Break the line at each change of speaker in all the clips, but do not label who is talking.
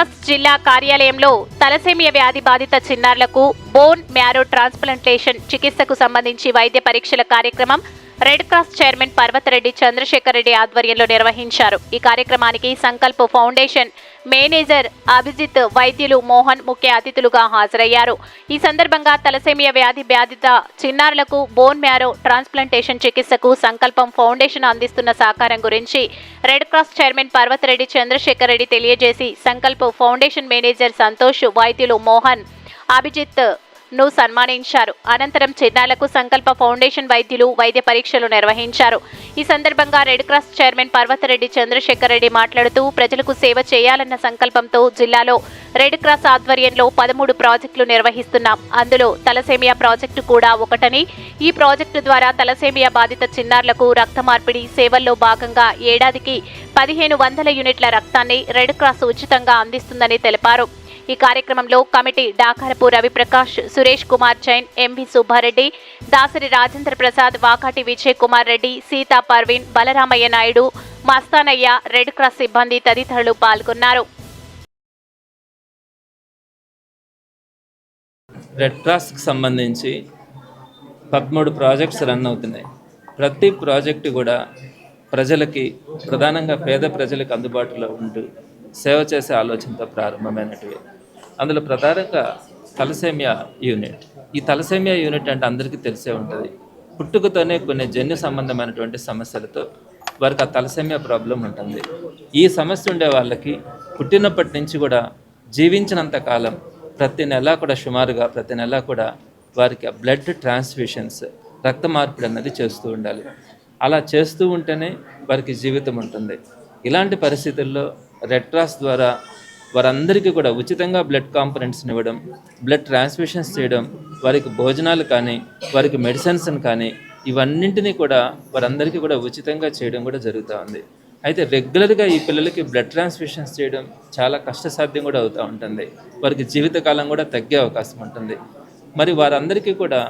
Cross జిల్లా కార్యాలయంలో thalassemia వ్యాధి బాధిత చిన్నారులకు బోన్ మ్యారో ట్రాన్స్ప్లాంటేషన్ చికిత్సకు సంబంధించి వైద్య పరీక్షల కార్యక్రమం red cross chairman Parvathareddy Chandrasekhar Reddy ఆధ్వర్యంలో నిర్వహించారు. ఈ కార్యక్రమానికి సంకల్ప్ ఫౌండేషన్ మేనేజర్ అభిజిత్ వైద్యులు మోహన్ ముఖ్య అతిథులుగా హాజరయ్యారు. ఈ సందర్భంగా తలసేమియా వ్యాధి బాధిత చిన్నారులకు బోన్ మ్యారో ట్రాన్స్ప్లాంటేషన్ చికిత్సకు సంకల్పం ఫౌండేషన్ అందిస్తున్న సహకారం గురించి red cross chairman Parvathareddy Chandrasekhar Reddy తెలియజేసి సంకల్ప్ ఫౌండేషన్ మేనేజర్ సంతోష్ వైద్యులు మోహన్ అభిజిత్ ను సన్మానించారు. అనంతరం చిన్నాలకు సంకల్ప ఫౌండేషన్ వైద్యులు వైద్య పరీక్షలు నిర్వహించారు. ఈ సందర్భంగా red cross chairman Parvathareddy Chandrasekhar Reddy మాట్లాడుతూ ప్రజలకు సేవ చేయాలన్న సంకల్పంతో జిల్లాలో రెడ్ క్రాస్ ఆధ్వర్యంలో పదమూడు ప్రాజెక్టులు నిర్వహిస్తున్నాం. అందులో తలసేమియా ప్రాజెక్టు కూడా ఒకటని ఈ ప్రాజెక్టు ద్వారా తలసేమియా బాధిత చిన్నారులకు రక్త మార్పిడి సేవల్లో భాగంగా ఏడాదికి పదిహేను వందల యూనిట్ల రక్తాన్ని రెడ్ క్రాస్ ఉచితంగా అందిస్తుందని తెలిపారు. ఈ కార్యక్రమంలో committee Dakarapu Raviprakash Suresh Kumar Jain M V Subbareddy Dasari Rajendra Prasad Vakati Vijay Kumar Reddy Sita Parveen Balaramaiah Naidu Mastanaiah red cross సిబ్బంది తదితరులు పాల్గొన్నారు.
రెడ్ క్రాస్కి సంబంధించి పదమూడు ప్రాజెక్ట్స్ రన్ అవుతున్నాయి. ప్రతి ప్రాజెక్టు కూడా ప్రజలకి ప్రధానంగా పేద ప్రజలకు అందుబాటులో ఉంటూ సేవ చేసే ఆలోచనతో ప్రారంభమైనటివి. అందులో ప్రధానంగా తలసేమియా యూనిట్. ఈ తలసేమియా యూనిట్ అంటే అందరికీ తెలిసే ఉంటుంది. పుట్టుకతోనే కొన్ని జన్యు సంబంధమైనటువంటి సమస్యలతో వారికి ఆ తలసేమియా ప్రాబ్లం ఉంటుంది. ఈ సమస్య ఉండే వాళ్ళకి పుట్టినప్పటి నుంచి కూడా జీవించినంత కాలం ప్రతి నెల కూడా సుమారుగా ప్రతి నెల కూడా వారికి ఆ బ్లడ్ ట్రాన్స్ఫ్యూషన్స్ రక్త మార్పిడి అన్నది చేస్తూ ఉండాలి. అలా చేస్తూ ఉంటేనే వారికి జీవితం ఉంటుంది. ఇలాంటి పరిస్థితుల్లో రెడ్ క్రాస్ ద్వారా వారందరికీ కూడా ఉచితంగా బ్లడ్ కాంపనెంట్స్ని ఇవ్వడం బ్లడ్ ట్రాన్స్ఫ్యూషన్స్ చేయడం వారికి భోజనాలు కానీ వారికి మెడిసిన్స్ కానీ ఇవన్నింటినీ కూడా వారందరికీ కూడా ఉచితంగా చేయడం కూడా జరుగుతూ ఉంది. అయితే రెగ్యులర్గా ఈ పిల్లలకి బ్లడ్ ట్రాన్స్ఫ్యూషన్స్ చేయడం చాలా కష్టసాధ్యం కూడా అవుతూ ఉంటుంది. వారికి జీవితకాలం కూడా తగ్గే అవకాశం ఉంటుంది. మరి వారందరికీ కూడా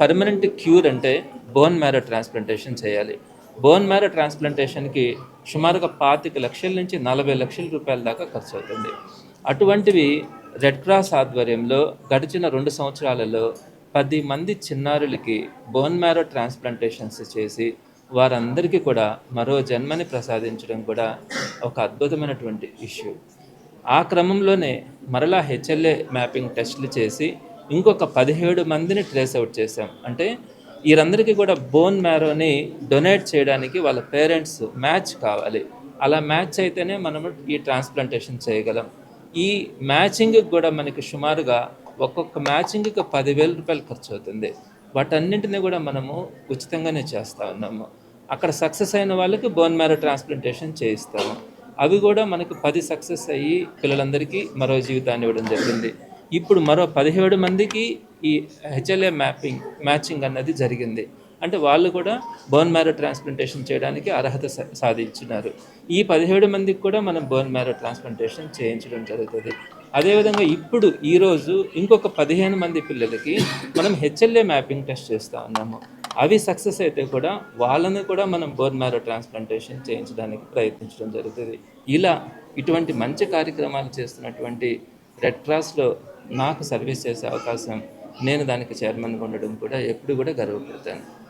పర్మనెంట్ క్యూర్ అంటే బోన్ మ్యారో ట్రాన్స్ప్లాంటేషన్ చేయాలి. బోన్ మ్యారో ట్రాన్స్ప్లాంటేషన్కి సుమారుగా పాతిక లక్షల నుంచి నలభై లక్షల రూపాయల దాకా ఖర్చు అవుతుంది. అటువంటివి రెడ్ క్రాస్ ఆధ్వర్యంలో గడిచిన రెండు సంవత్సరాలలో పది మంది చిన్నారులకి బోన్ మ్యారో ట్రాన్స్ప్లాంటేషన్స్ చేసి వారందరికీ కూడా మరో జన్మని ప్రసాదించడం కూడా ఒక అద్భుతమైనటువంటి ఇష్యూ ఆ క్రమంలోనే మరలా హెచ్ఎల్ఏ మ్యాపింగ్ టెస్ట్లు చేసి ఇంకొక పదిహేడు మందిని ట్రేస్ అవుట్ చేశాం. అంటే వీరందరికీ కూడా బోన్ మ్యారోని డొనేట్ చేయడానికి వాళ్ళ పేరెంట్స్ మ్యాచ్ కావాలి. అలా మ్యాచ్ అయితేనే మనము ఈ ట్రాన్స్ప్లాంటేషన్ చేయగలం. ఈ మ్యాచింగ్కి కూడా మనకి సుమారుగా ఒక్కొక్క మ్యాచింగ్కి పదివేల రూపాయలు ఖర్చు అవుతుంది వాటన్నింటినీ కూడా మనము ఉచితంగానే చేస్తూ ఉన్నాము. అక్కడ సక్సెస్ అయిన వాళ్ళకి బోన్ మ్యారో ట్రాన్స్ప్లాంటేషన్ చేయిస్తాము. అవి కూడా మనకు పది సక్సెస్ అయ్యి పిల్లలందరికీ మరో జీవితాన్ని ఇవ్వడం జరిగింది. ఇప్పుడు మరో పదిహేడు మందికి ఈ హెచ్ఎల్ఏ మ్యాపింగ్ మ్యాచింగ్ అన్నది జరిగింది. అంటే వాళ్ళు కూడా బోన్ మ్యారో ట్రాన్స్ప్లాంటేషన్ చేయడానికి అర్హత సా- సాధించినారు. ఈ పదిహేడు మందికి కూడా మనం బోన్ మ్యారో ట్రాన్స్ప్లాంటేషన్ చేయించడం జరుగుతుంది. అదేవిధంగా ఇప్పుడు ఈరోజు ఇంకొక పదిహేను మంది పిల్లలకి మనం హెచ్ఎల్ఏ మ్యాపింగ్ టెస్ట్ చేస్తూ ఉన్నాము. అవి సక్సెస్ అయితే కూడా వాళ్ళని కూడా మనం బోన్ మ్యారో ట్రాన్స్ప్లాంటేషన్ చేయించడానికి ప్రయత్నించడం జరుగుతుంది. ఇలా ఇటువంటి మంచి కార్యక్రమాలు చేస్తున్నటువంటి రెడ్ క్రాస్లో నాకు సర్వీస్ చేసే అవకాశం నేను దానికి చైర్మన్గా ఉండడం కూడా ఎప్పుడు కూడా గర్వపడతాను.